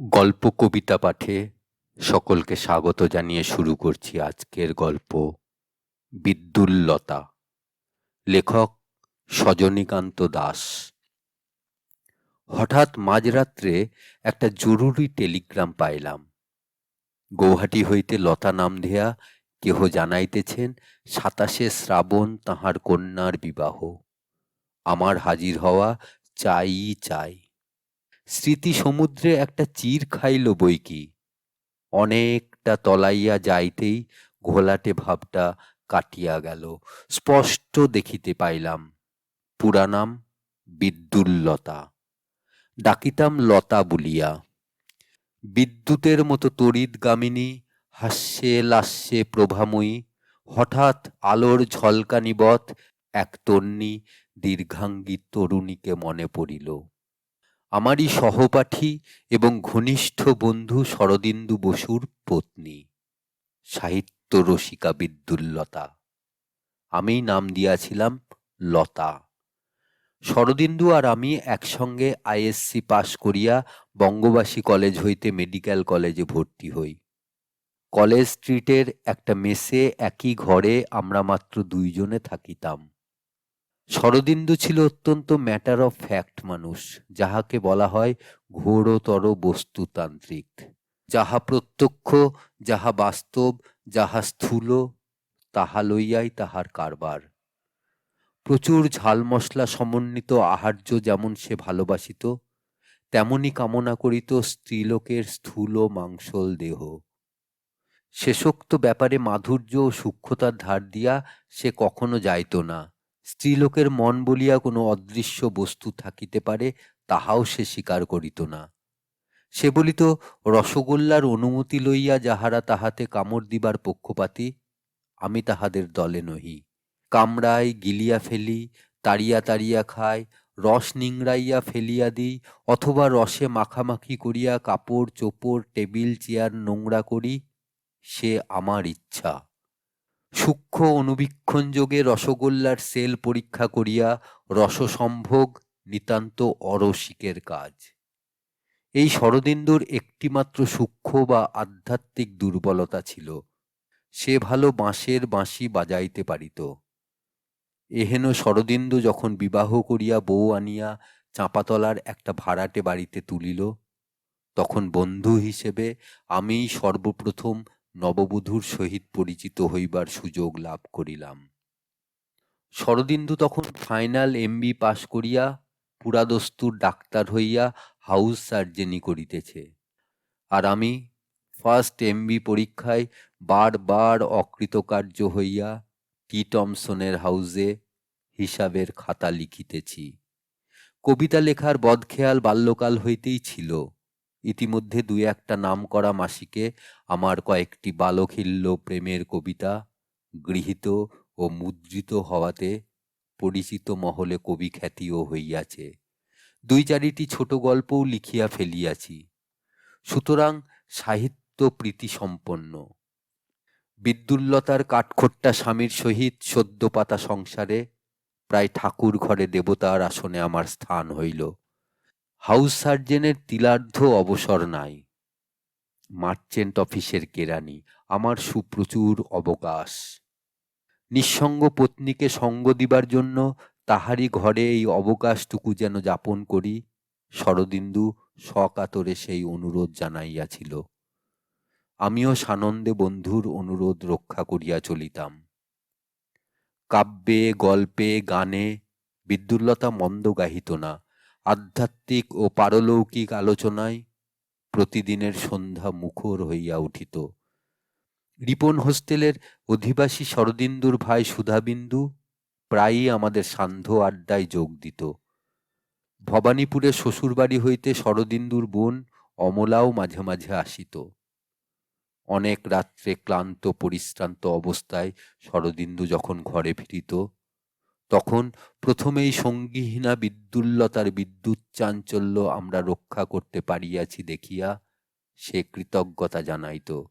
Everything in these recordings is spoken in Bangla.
গল্প কবিতা পাঠে সকলকে স্বাগত জানিয়ে শুরু করছি আজকের গল্প, বিদ্যুল্লতা। লেখক সজনীকান্ত দাস। হঠাৎ মাঝরাত্রে একটা জরুরি টেলিগ্রাম পাইলাম। গৌহাটি হইতে লতা নাম দেয়া কেহ জানাইতেছেন সাতাশে শ্রাবণ তাহার কন্যার বিবাহ। আমার হাজির হওয়া চাই চাই। স্মৃতি সমুদ্রে একটা চির খাইল বই কি অনেকটা তলাইয়া যাইতেই ঘোলাটে ভাবটা কাটিয়া গেল। স্পষ্ট দেখিতে পাইলাম পুরানাম বিদ্যুল্লতা। ডাকিতাম লতা বলিয়া, বিদ্যুতের মতো তড়িৎগামিনী হাস্যে লাস্যে প্রভাময়ী, হঠাৎ আলোর ঝলকানিবৎ এক তন্নি দীর্ঘাঙ্গী তরুণীকে মনে পড়িল। আমারই সহপাঠী এবং ঘনিষ্ঠ বন্ধু শরদিন্দু বসুর পত্নী। সাহিত্য রসিকা বিদ্যুল্লতা। আমি নাম দিয়াছিলাম লতা। শরদিন্দু আর আমি একসঙ্গে আইএসসি পাশ করিয়া বঙ্গবাসী কলেজ হইতে মেডিকেল কলেজে ভর্তি হই। কলেজ স্ট্রিটের একটা মেসে একই ঘরে আমরা মাত্র দুইজনে থাকিতাম। শরদিন্দু ছিল অত্যন্ত ম্যাটার অফ ফ্যাক্ট মানুষ, যাহাকে বলা হয় ঘোরতর বস্তুতান্ত্রিক। যাহা প্রত্যক্ষ, যাহা বাস্তব, যাহা স্থূল, তাহা লইয়াই তাহার কারবার। প্রচুর ঝাল মশলা সমন্বিত আহার্য যেমন সে ভালোবাসিত, তেমনি কামনা করিত স্ত্রীলোকের স্থূল মাংসল দেহ। শেষোক্ত ব্যাপারে মাধুর্য ও সূক্ষ্মতার ধার দিয়া সে কখনো যাইত না। স্ত্রীলোকের মন বলিয়া কোনো অদৃশ্য বস্তু থাকিতে পারে, তাহাও সে স্বীকার করিত না। সে বলিত, রসগোল্লার অনুমতি লইয়া যাহারা তাহাতে কামড় দিবার পক্ষপাতী, আমি তাহাদের দলে নহি। কামড়াই গিলিয়া ফেলি, তাড়িয়া তাড়িয়া খাই, রস নিংড়াইয়া ফেলিয়া দিই, অথবা রসে মাখামাখি করিয়া কাপড়, চোপড়, টেবিল, চেয়ার নোংরা করি, সে আমার ইচ্ছা। সূক্ষ্ম অনুবীক্ষণ যোগে রসগোল্লার সেল পরীক্ষা করিয়া রসসম্ভোগ নিতান্ত অরসিকের কাজ। এই শরদিন্দুর একটিমাত্র সূক্ষ্ম বা আধ্যাত্মিক দুর্বলতা ছিল, সে ভালো বাঁশের বাঁশি বাজাইতে পারিত। এহেন শরদিন্দু যখন বিবাহ করিয়া বউ আনিয়া চাঁপাতলার একটা ভাড়াটে বাড়িতে তুলিল, তখন বন্ধু হিসেবে আমিই সর্বপ্রথম নববধূর সহিত পরিচিত হইবার সুযোগ লাভ করিলাম। শরদিন্দু তখন ফাইনাল এমবি পাশ করিয়া পুরাদস্তুর ডাক্তার হইয়া হাউস সার্জেনি করিতেছে। আর আমি ফার্স্ট এমবি পরীক্ষায় বারবার অকৃতকার্য হইয়া টি টমসনের হাউসে হিসাবের খাতা লিখিতেছি। কবিতা লেখার বদখেয়াল বাল্যকাল হইতেই ছিল। ইতিমধ্যে দুই একটা নাম করা মাসিকে আমার কয়েকটি বালখিল্য প্রেমের কবিতা গৃহীত ও মুদ্রিত হওয়াতে পরিচিত মহলে কবি খ্যাতিও হইয়াছে। দুই চারিটি ছোট গল্পও লিখিয়া ফেলিয়াছি। সুতরাং সাহিত্য প্রীতি সম্পন্ন বিদ্যুল্লতার কাঠখোট্টা স্বামীর সহিত সদ্য পাতা সংসারে প্রায় ঠাকুর ঘরে দেবতার আসনে আমার স্থান হইল। হাউস সার্জেনের তিলার্ধ অবসর নাই। মার্চেন্ট অফিসের কেরানি, আমার সুপ্রচুর অবকাশ। নিঃসঙ্গ পত্নীকে সঙ্গ দিবার জন্য তাহারই ঘরে এই অবকাশটুকু যেন যাপন করি, শরদিন্দু সকাতরে সেই অনুরোধ জানাইয়াছিল। আমিও সানন্দে বন্ধুর অনুরোধ রক্ষা করিয়া চলিতাম। কাব্যে, গল্পে, গানে বিদ্যুল্লতা মন্দ গাহিত না। আধ্যাত্মিক ও পারলৌকিক আলোচনায় প্রতিদিনের সন্ধ্যা মুখর হইয়া উঠিত। রিপন হোস্টেলের অধিবাসী শরদিন্দুর ভাই সুধাবিন্দু প্রায়ই আমাদের সান্ধ্য আড্ডায় যোগ দিত। ভবানীপুরে শ্বশুরবাড়ি হইতে শরদিন্দুর বোন অমলাও মাঝে মাঝে আসিত। অনেক রাত্রে ক্লান্ত, পরিশ্রান্ত অবস্থায় শরদিন্দু যখন ঘরে ফিরিত তখন প্রথমেই সঙ্গীহীনা বিদ্যুল্লতার বিদ্যুৎ চাঞ্চল্য আমরা রক্ষা করতে পারিয়াছি দেখিয়া সে কৃতজ্ঞতা জানাইত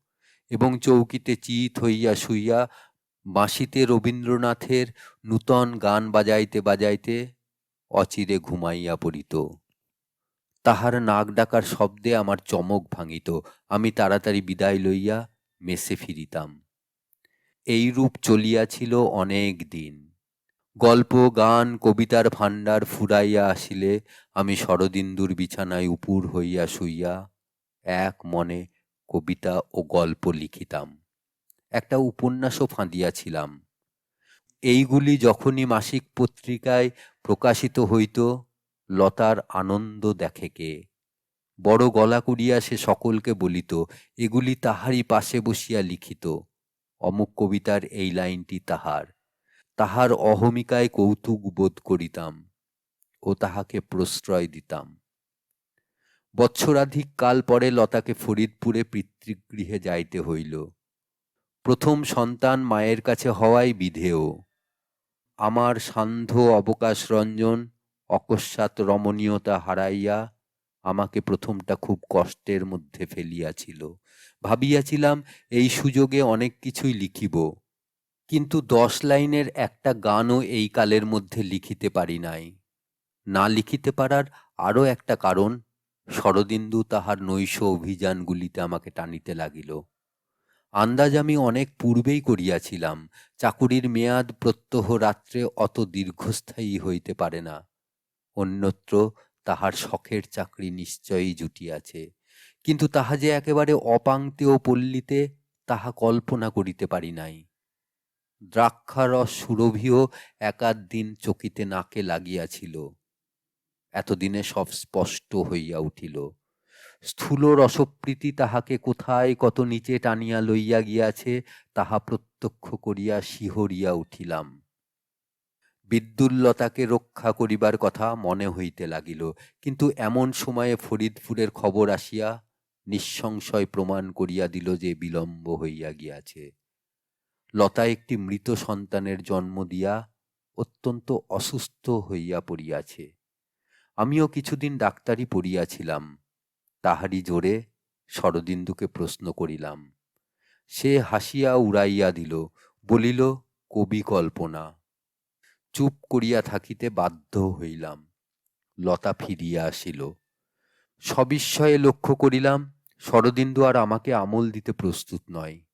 এবং চৌকিতে চিত হইয়া শুইয়া বাঁশিতে রবীন্দ্রনাথের নূতন গান বাজাইতে বাজাইতে অচিরে ঘুমাইয়া পড়িত। তাহার নাক ডাকার শব্দে আমার চমক ভাঙিত। আমি তাড়াতাড়ি বিদায় লইয়া মেসে ফিরিতাম। এইরূপ চলিয়াছিল অনেক দিন। গল্প, গান, কবিতার ভাণ্ডার ফুরাইয়া আসিলে আমি শরদিন্দুর বিছানায় উপুর হইয়া শুইয়া এক মনে কবিতা ও গল্প লিখিতাম। একটা উপন্যাসও ফাঁদিয়াছিলাম। এইগুলি যখনই মাসিক পত্রিকায় প্রকাশিত হইত, লতার আনন্দ দেখে কে? বড় গলা করিয়া সে সকলকে বলিত, এগুলি তাহারই পাশে বসিয়া লিখিত। অমুক কবিতার এই লাইনটি তাহার। তাহার অহমিকায় কৌতুক বোধ করিতাম ও তাহাকে প্রশ্রয় দিতাম। বৎসরাধিক কাল পরে লতাকে ফরিদপুরে পিতৃগৃহে যাইতে হইল। প্রথম সন্তান মায়ের কাছে হওয়াই বিধেয়। আমার সান্ধ্য অবকাশ রঞ্জন, অকস্মাৎ রমণীয়তা হারাইয়া আমাকে প্রথমটা খুব কষ্টের মধ্যে ফেলিয়াছিল। ভাবিয়াছিলাম এই সুযোগে অনেক কিছুই লিখিব। কিন্তু দশ লাইনের একটা গানও এই কালের মধ্যে লিখিতে পারি নাই। না লিখিতে পারার আরও একটা কারণ, শরদিন্দু তাহার নৈশ অভিযানগুলিতে আমাকে টানিতে লাগিল। আন্দাজ আমি অনেক পূর্বেই করিয়াছিলাম, চাকুরির মেয়াদ প্রত্যহ রাত্রে অত দীর্ঘস্থায়ী হইতে পারে না। অন্যত্র তাহার শখের চাকরি নিশ্চয়ই জুটিয়াছে, কিন্তু তাহা যে একেবারে অপাংতেয় পল্লীতে তাহা কল্পনা করিতে পারি নাই। দ্রাক্ষারস সুরভিও একাধ দিন চকিতে নাকে লাগিয়াছিল। এতদিনে সব স্পষ্ট হইয়া উঠিল। স্থূল রসপ্রীতি তাহাকে কোথায় কত নিচে টানিয়া লইয়া গিয়াছে তাহা প্রত্যক্ষ করিয়া শিহরিয়া উঠিলাম। বিদ্যুল্লতাকে রক্ষা করিবার কথা মনে হইতে লাগিল, কিন্তু এমন সময়ে ফরিদপুরের খবর আসিয়া নিঃসংশয় প্রমাণ করিয়া দিল যে বিলম্ব হইয়া গিয়াছে। লতা একটি মৃত সন্তানের জন্ম দিয়া অত্যন্ত অসুস্থ হইয়া পড়িয়াছে। আমিও কিছুদিন ডাক্তারি পড়িয়াছিলাম। তাহারই জোরে শরদিন্দুকে প্রশ্ন করিলাম, সে হাসিয়া উড়াইয়া দিল, বলিল, কবি কল্পনা চুপ করিয়া থাকিতে বাধ্য হইলাম। লতা ফিরিয়া আসিল। সবিস্ময়ে লক্ষ্য করিলাম, শরদিন্দু আর আমাকে আমল দিতে প্রস্তুত নয়।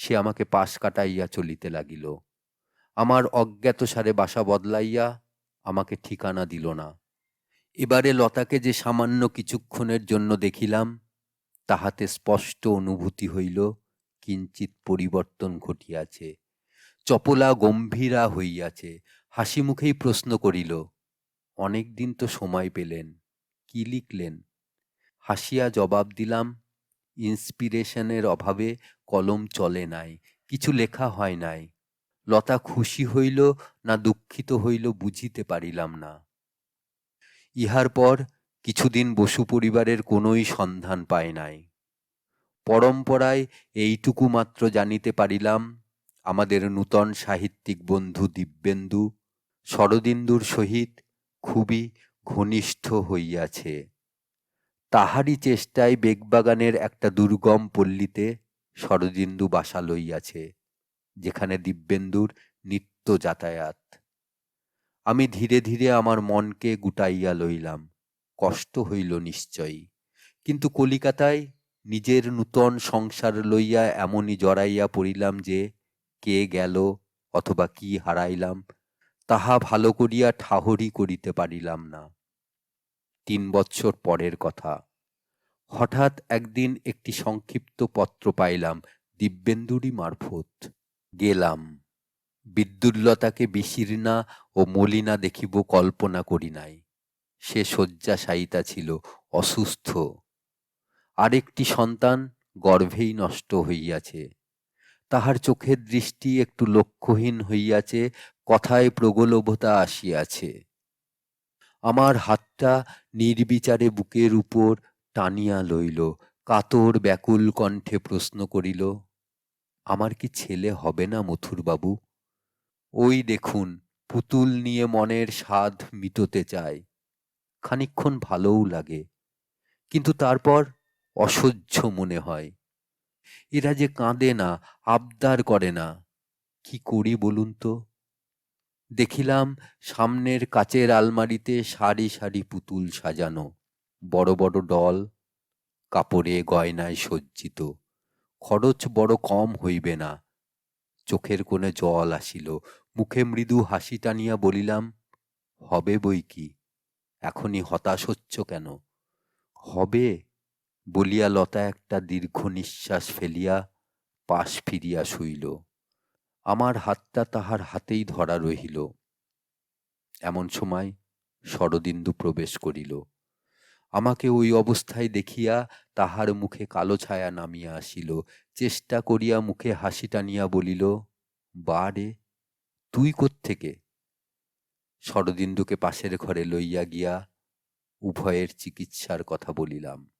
সে আমাকে পাশ কাটাইয়া চলিতে লাগিল। আমার অজ্ঞাত সারে বাসা বদলাইয়া আমাকে ঠিকানা দিল না। এবারে লতাকে যে সামান্য কিছুক্ষণের জন্য দেখিলাম, তাহাতে স্পষ্ট অনুভূতি হইল কিঞ্চিত পরিবর্তন ঘটিয়াছে। চপলা গম্ভীরা হইয়াছে হাসি মুখেই প্রশ্ন করিল অনেক দিন তো সময় পেলেন, কি লিখলেন? হাসিয়া জবাব দিলাম ইন্সপিরেশনের অভাবে কলম চলে নাই, কিছু লেখা হয় নাই। লতা খুশি হইল না দুঃখিত হইল বুঝিতে পারিলাম না। ইহার পর কিছুদিন বসু পরিবারের কোনোই সন্ধান পায় নাই। পরম্পরায় এইটুকু মাত্র জানিতে পারিলাম, আমাদের নূতন সাহিত্যিক বন্ধু দিব্যেন্দু, শরদিন্দুর সহিত খুবই ঘনিষ্ঠ হইয়াছে। তাহারই চেষ্টায় বেগবাগানের একটা দুর্গম পল্লীতে শরদিন্দু বাসা লইয়াছে, যেখানে দিব্যেন্দুর নিত্য যাতায়াত। আমি ধীরে ধীরে আমার মনকে গুটাইয়া লইলাম, কষ্ট হইল নিশ্চয়ই, কিন্তু কলিকাতায় নিজের নূতন সংসার লইয়া এমনই জড়াইয়া পড়িলাম যে কে গেল অথবা কি হারাইলাম, তাহা ভালো করিয়া ঠাহরি করিতে পারিলাম না। তিন বৎসর পরের কথা। হঠাৎ একদিন একটি সংক্ষিপ্ত পত্র পাইলাম, দিব্যেন্দুরই মারফত। গেলাম। বিদ্যুল্লতাকে বিশীর্ণা ও মলিনা দেখিব কল্পনা করি নাই। সে শয্যাশায়িতা ছিল, অসুস্থ। আরেকটি সন্তান গর্ভেই নষ্ট হইয়াছে। তাহার চোখের দৃষ্টি একটু লক্ষ্যহীন হইয়াছে, কথায় প্রগলভতা আসিয়াছে। আমার হাতটা নির্বিচারে বুকের উপর টানিয়া লইল, কাতর ব্যাকুল কণ্ঠে প্রশ্ন করিল, আমার কি ছেলে হবে না মথুরবাবু? ওই দেখুন, পুতুল নিয়ে মনের স্বাদ মিটোতে চায়। খানিক্ষণ ভালোও লাগে, কিন্তু তারপর অসহ্য মনে হয়। এরা যে কাঁদে না, আবদার করে না, কি করি বলুন তো? দেখিলাম সামনের কাচের আলমারিতে সারি সারি পুতুল সাজানো। বড় বড় ডল, কাপড়ে গয়নায় সজ্জিত। খরচ বড় কম হইবে না। চোখের কোণে জল আসিল। মুখে মৃদু হাসি টানিয়া বলিলাম, হবে বই কি? এখনই হতাশ হচ্ছ কেন? হবে, বলিয়া লতা একটা দীর্ঘ নিঃশ্বাস ফেলিয়া পাশ ফিরিয়া শুইল। আমার হাতটা তাহার হাতেই ধরা রহিল। এমন সময় শরদিন্দু প্রবেশ করিল। আমাকে ওই অবস্থায় দেখিয়া তাহার মুখে কালো ছায়া নামিয়া আসিল। চেষ্টা করিয়া মুখে হাসি টানিয়া বলিল, বা রে, তুই কোত্থেকে? শরদিন্দুকে পাশের ঘরে লইয়া গিয়া উভয়ের চিকিৎসার কথা বলিলাম।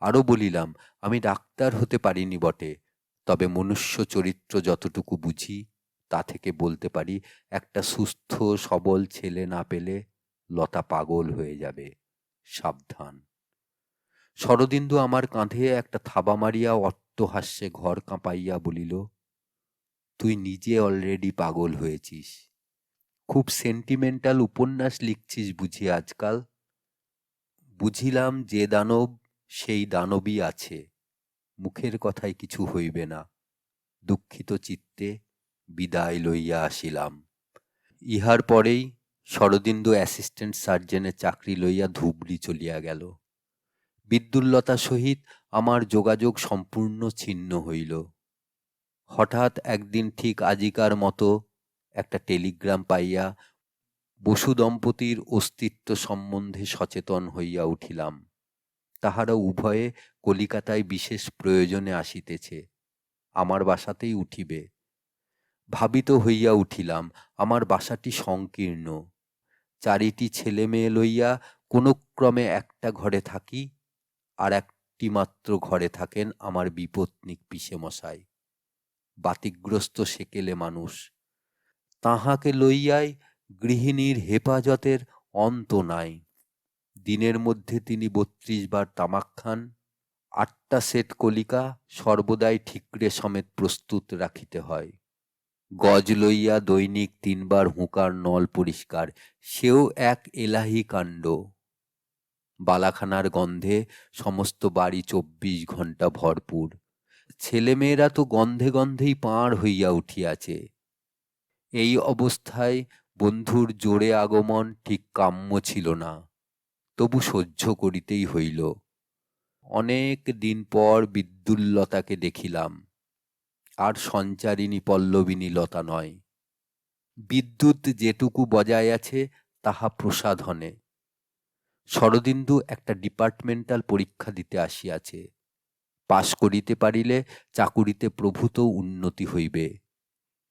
আরও বলিলাম, আমি ডাক্তার হতে পারিনি বটে, তবে মনুষ্য চরিত্র যতটুকু বুঝি, তা থেকে বলতে পারি, একটা সুস্থ, সবল ছেলে না পেলে লতা পাগল হয়ে যাবে। সাবধান। শরদিন্দু আমার কাঁধে একটা থাবা মারিয়া অট্টহাস্যে ঘর কাঁপাইয়া বলিল, তুই নিজে অলরেডি পাগল হয়েছিস। খুব সেন্টিমেন্টাল উপন্যাস লিখছিস বুঝি আজকাল। বুঝিলাম যে দানব, সেই দানবই আছে। মুখের কথায় কিছু হইবে না। দুঃখিত চিত্তে বিদায় লইয়া আসিলাম। ইহার পরেই শরদিন্দু অ্যাসিস্ট্যান্ট সার্জেনের চাকরি লইয়া ধুবড়ি চলিয়া গেল। বিদ্যুল্লতা সহিত আমার যোগাযোগ সম্পূর্ণ ছিন্ন হইল। হঠাৎ একদিন ঠিক আজিকার মতো একটা টেলিগ্রাম পাইয়া বসু দম্পতির অস্তিত্ব সম্বন্ধে সচেতন হইয়া উঠিলাম। তাহারা উভয়ে কলিকাতায় বিশেষ প্রয়োজনে আসিতেছে। আমার বাসাতেই উঠিবে। ভাবিত হইয়া উঠিলাম, আমার বাসাটি সংকীর্ণ। চারিটি ছেলে মেয়ে লইয়া কোনো ক্রমে একটা ঘরে থাকি, আর একটি মাত্র ঘরে থাকেন আমার বিপত্নিক পিসে মশাই বাতিগ্রস্ত সেকেলে মানুষ। তাহাকে লইয়াই গৃহিণীর হেফাজতের অন্ত নাই। দিনের মধ্যে তিনি বত্রিশ বার তামাক খান, আটটা সেট কলিকা সর্বদাই ঠিকরে সমেত প্রস্তুত রাখিতে হয়। গজ লইয়া দৈনিক তিনবার হুঁকার নল পরিষ্কার, সেও এক এলাহি কাণ্ড। বালাখানার গন্ধে সমস্ত বাড়ি চব্বিশ ঘণ্টা ভরপুর। ছেলেমেয়েরা তো গন্ধে গন্ধেই পাঁড় হইয়া উঠিয়াছে। এই অবস্থায় বন্ধুর জোরে আগমন ঠিক কাম্য ছিল না, তবু সহ্য করিতেই হইল। অনেক দিন পর বিদ্যুল্লতাকে দেখিলাম। আর সঞ্চারিণী পল্লবিনী লতা নয়। বিদ্যুৎ যেটুকু বজায় আছে, তাহা প্রসাধনে। শরদিন্দু একটা ডিপার্টমেন্টাল পরীক্ষা দিতে আসিয়াছে। পাশ করিতে পারিলে চাকুরিতে প্রভূত উন্নতি হইবে।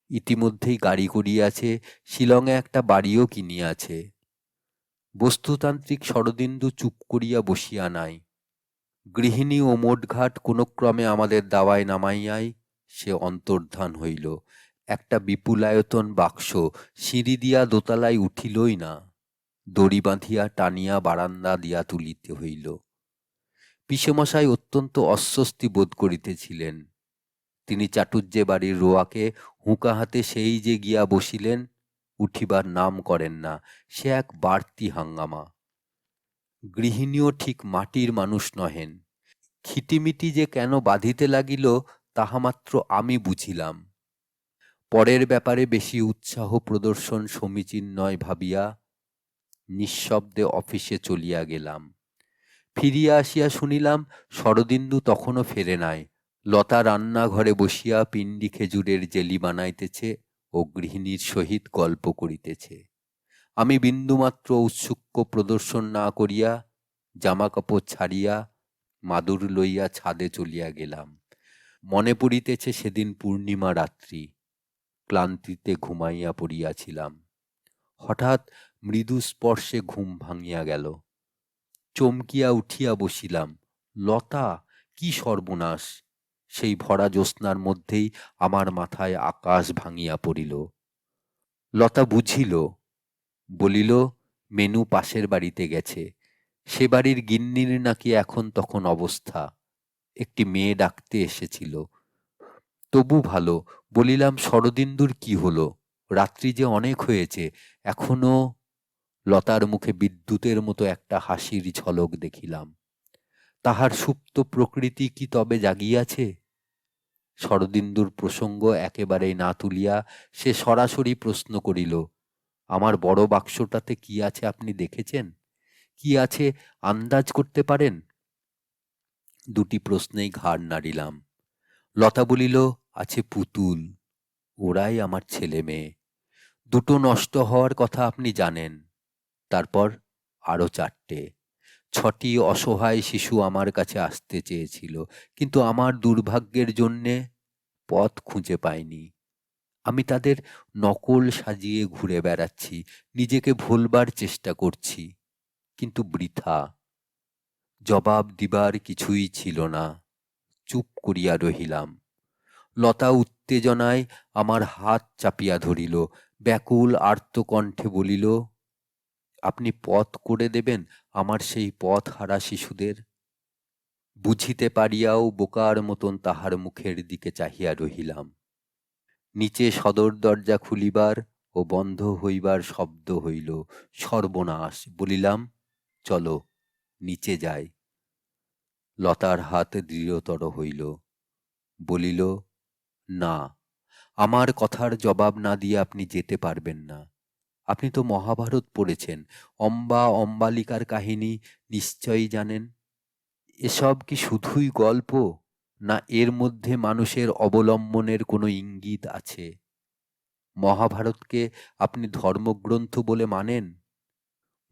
ইতিমধ্যেই গাড়ি করিয়াছে শিলংয়ে একটা বাড়িও কিনিয়াছে। বস্তুতান্ত্রিক শরদিন্দু চুপ করিয়া বসিয়া নাই। গৃহিণী ও মোটঘাট কোনো ক্রমে আমাদের দাওয়ায় নামাইয়াই সে অন্তর্ধান হইল। একটা বিপুলায়তন বাক্স সিঁড়ি দিয়া দোতলায় উঠিলই না। দড়ি বাঁধিয়া টানিয়া বারান্দা দিয়া তুলিতে হইল। পিসেমশাই অত্যন্ত অস্বস্তি বোধ করিতেছিলেন। তিনি চাটুর্যে বাড়ির রোয়াকে হুঁকা হাতে সেই যে গিয়া বসিলেন, উঠিবার নাম করেন না, সে এক বাড়তি হাঙ্গামা। গৃহিণীও ঠিক মাটির মানুষ নহেন। খিটিমিটি যে কেন বাঁধিতে লাগিল তাহা মাত্র আমি বুঝিলাম। পরের ব্যাপারে বেশি উৎসাহ প্রদর্শন সমীচীন নয় ভাবিয়া নিঃশব্দে অফিসে চলিয়া গেলাম। ফিরিয়া আসিয়া শুনিলাম শরদিন্দু তখনও ফেরে নাই। লতা রান্নাঘরে বসিয়া পিণ্ডি খেজুরের জেলি বানাইতেছে ও গৃহিণীর সহিত গল্প করিতেছে। আমি বিন্দুমাত্র উৎসুক্য প্রদর্শন না করিয়া জামা কাপড় ছাড়িয়া মাদুর লইয়া ছাদে চলিয়া গেলাম। মনে পড়িতেছে সেদিন পূর্ণিমা রাত্রি। ক্লান্তিতে ঘুমাইয়া পড়িয়াছিলাম। হঠাৎ মৃদু স্পর্শে ঘুম ভাঙিয়া গেল। চমকিয়া উঠিয়া বসিলাম, লতা, কি সর্বনাশ! সেই ভরা জ্যোৎস্নার মধ্যেই আমার মাথায় আকাশ ভাঙিয়া পড়িল লতা বুঝিল, বলিল, মেনু পাশের বাড়িতে গেছে। সে বাড়ির গিন্নির নাকি এখন তখন অবস্থা। একটি মেয়ে ডাকতে এসেছিল। তবু ভালো, বলিলাম, শরদিন্দুর কি হলো? রাত্রি যে অনেক হয়েছে, এখনও? লতার মুখে বিদ্যুতের মতো একটা হাসির ঝলক দেখিলাম। তাহার সুপ্ত প্রকৃতি কি তবে জাগিয়াছে? শরদিন্দুর প্রসঙ্গ একেবারেই না তুলিয়া সে সরাসরি প্রশ্ন করিল, আমার বড় বাক্সটাতে কি আছে আপনি দেখেছেন? কি আছে, আন্দাজ করতে পারেন? দুটি প্রশ্নেই ঘাড় নাড়িলাম। লতা বলিল, আছে পুতুল, ওরাই আমার ছেলে মেয়ে। দুটো নষ্ট হওয়ার কথা আপনি জানেন। তারপর আরও চারটে। ছটি অসহায় শিশু আমার কাছে আসতে চেয়েছিল, কিন্তু আমার দুর্ভাগ্যের জন্যে পথ খুঁজে পাইনি। আমি তাদের নকল সাজিয়ে ঘুরে বেড়াচ্ছি, নিজেকে ভুলবার চেষ্টা করছি, কিন্তু বৃথা। জবাব দিবার কিছুই ছিল না। চুপ করিয়া রহিলাম। লতা উত্তেজনায় আমার হাত চাপিয়া ধরিল, ব্যাকুল আর্তকণ্ঠে বলিল, আপনি পথ করে দেবেন আমার সেই পথ হারা শিশুদের? বুঝিতে পারিয়াও বোকার মতন তাহার মুখের দিকে চাহিয়া রহিলাম। নিচে সদর দরজা খুলিবার ও বন্ধ হইবার শব্দ হইল, সর্বনাশ। বলিলাম, চলো, নিচে যাই। লতার হাত দৃঢ়তর হইল, বলিল, না, আমার কথার জবাব না দিয়ে আপনি যেতে পারবেন না। আপনি তো মহাভারত পড়েছেন, অম্বা অম্বালিকার কাহিনী নিশ্চয়ই জানেন। এসব কি শুধুই গল্প, না এর মধ্যে মানুষের অবলম্বনের কোনো ইঙ্গিত আছে? মহাভারতকে আপনি ধর্মগ্রন্থ বলে মানেন?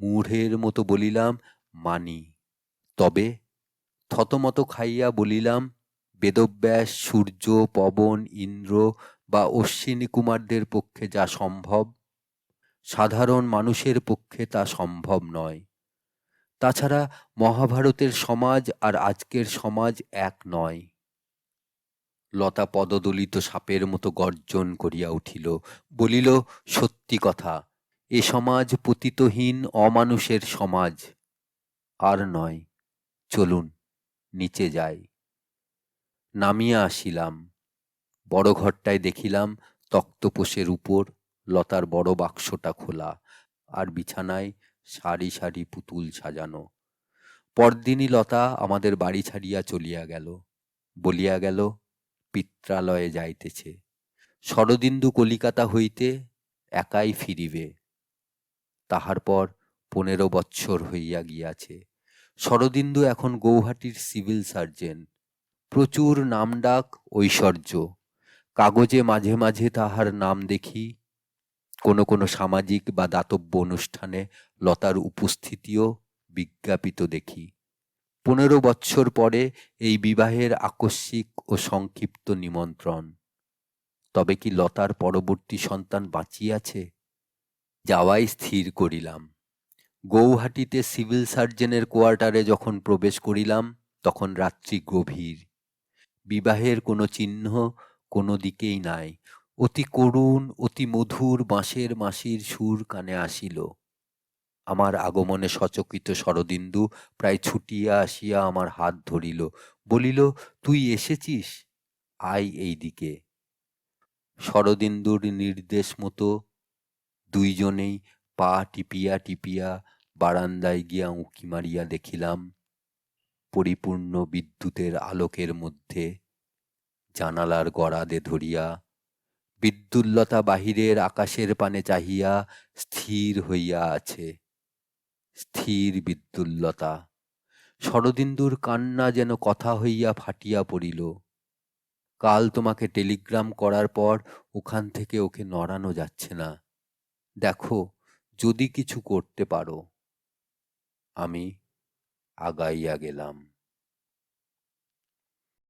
মূঢ়ের মতো বলিলাম, মানি। তবে থতমত খাইয়া বলিলাম, বেদব্যাস, সূর্য, পবন, ইন্দ্র বা অশ্বিনী কুমারদের পক্ষে যা সম্ভব, সাধারণ মানুষের পক্ষে তা সম্ভব নয়। তাছাড়া মহাভারতের সমাজ আর আজকের সমাজ এক নয় লতা পদদলিত সাপের মতো গর্জন করিয়া উঠিল, বলিল, সত্যি কথা, এ সমাজ পতিতহীন অমানুষের সমাজ, আর নয়। চলুন। নিচে যাই। নামিয়া আসিলাম। বড় ঘরটায় দেখিলাম তক্তপোষের উপর লতার বড় বাক্সটা খোলা আর বিছানায় সারি সারি পুতুল সাজানো। পরদিনই লতা আমাদের বাড়ি ছাড়িয়া চলিয়া গেল। বলিয়া গেল, পিত্রালয়ে যাইতেছে। শরদিন্দু কলিকাতা হইতে একাই ফিরিবে। তাহার পর পনেরো বৎসর হইয়া গিয়াছে। শরদিন্দু এখন গৌহাটির সিভিল সার্জন। প্রচুর নামডাক ঐশ্বর্য। কাগজে মাঝে মাঝে তাহার নাম দেখি। কোনো কোনো সামাজিক বা দাতব্য অনুষ্ঠানে লতার উপস্থিতিও বিজ্ঞাপিত দেখি। পনেরো বৎসর পরে এই বিবাহের আকস্মিক ও সংক্ষিপ্ত নিমন্ত্রণ। তবে কি লতার পরবর্তী সন্তান বাঁচিয়াছে? যাওয়াই স্থির করিলাম। গৌহাটিতে সিভিল সার্জনের কোয়ার্টারে যখন প্রবেশ করিলাম, তখন রাত্রি গভীর। বিবাহের কোনো চিহ্ন কোনো দিকেই নাই। অতি করুণ, অতি মধুর বাঁশের মাসির সুর কানে আসিল। আমার আগমনে সচকিত শরদিন্দু প্রায় ছুটিয়া আসিয়া আমার হাত ধরিল, বলিল, তুই এসেছিস? আয় এই দিকে। শরদিন্দুর নির্দেশ মতো দুইজনেই পা টিপিয়া টিপিয়া বারান্দায় গিয়া উঁকি মারিয়া দেখিলাম, পরিপূর্ণ বিদ্যুতের আলোকের মধ্যে জানালার গড়াদে ধরিয়া, বিদ্যুল্লতা বাহিরের আকাশের পানে চাহিয়া স্থির হইয়া আছে, স্থির বিদ্যুল্লতা। শরদিন্দুর কান্না যেন কথা হইয়া ফাটিয়া পড়িল। কাল তোমাকে টেলিগ্রাম করার পর ওখান থেকে ওকে নড়ানো যাচ্ছে না। দেখো, যদি কিছু করতে পারো। আমি আগাইয়া গেলাম।